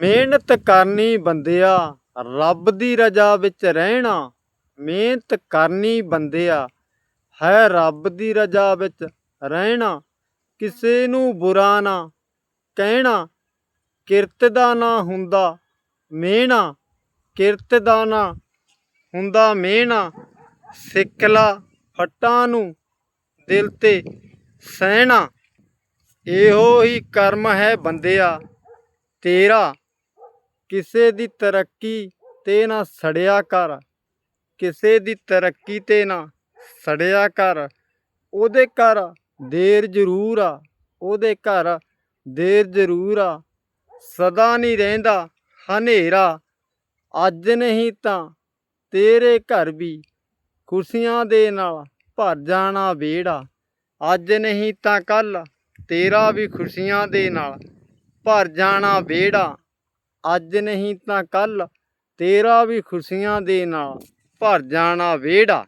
ਮਿਹਨਤ ਕਰਨੀ ਬੰਦਿਆ, ਰੱਬ ਦੀ ਰਜ਼ਾ ਵਿੱਚ ਰਹਿਣਾ, ਮਿਹਨਤ ਕਰਨੀ ਬੰਦਿਆ। ਹੈ ਰੱਬ ਦੀ ਰਜ਼ਾ ਵਿੱਚ ਰਹਿਣਾ, ਕਿਸੇ ਨੂੰ ਬੁਰਾ ਨਾ ਕਹਿਣਾ, ਕਿਰਤ ਦਾ ਨਾ ਹੁੰਦਾ ਮਿਹਣਾ ਕਿਰਤ ਦਾ ਨਾ ਹੁੰਦਾ ਮਿਹਣਾ ਸਿੱਖ ਲਾ ਫੱਟਾਂ ਨੂੰ ਦਿਲ ਤੇ ਸਹਿਣਾ, ਇਹੋ ਹੀ ਕਰਮ ਹੈ ਬੰਦਿਆ। ਤੇਰਾ ਕਿਸੇ ਦੀ ਤਰੱਕੀ ਤੇ ਨਾ ਸੜਿਆ ਕਰ ਕਿਸੇ ਦੀ ਤਰੱਕੀ ਤੇ ਨਾ ਸੜਿਆ ਕਰ ਉਹਦੇ ਘਰ ਦੇਰ ਜ਼ਰੂਰ ਆ, ਉਹਦੇ ਘਰ ਦੇਰ ਜ਼ਰੂਰ ਆ। ਸਦਾ ਨਹੀਂ ਰਹਿੰਦਾ ਹਨੇਰਾ, ਅੱਜ ਨਹੀਂ ਤਾਂ ਤੇਰੇ ਘਰ ਵੀ ਖੁਸ਼ੀਆਂ ਦੇ ਨਾਲ ਭਰ ਜਾਣਾ ਵਿਹੜਾ। ਅੱਜ ਨਹੀਂ ਤਾਂ ਕੱਲ ਤੇਰਾ ਵੀ ਖੁਸ਼ੀਆਂ ਦੇ ਨਾਲ ਭਰ ਜਾਣਾ ਵਿਹੜਾ। ਅੱਜ ਨਹੀਂ ਤਾਂ ਕੱਲ ਤੇਰਾ ਵੀ ਖੁਸ਼ੀਆਂ ਦੇ ਨਾਲ ਭਰ ਜਾਣਾ ਵਿਹੜਾ।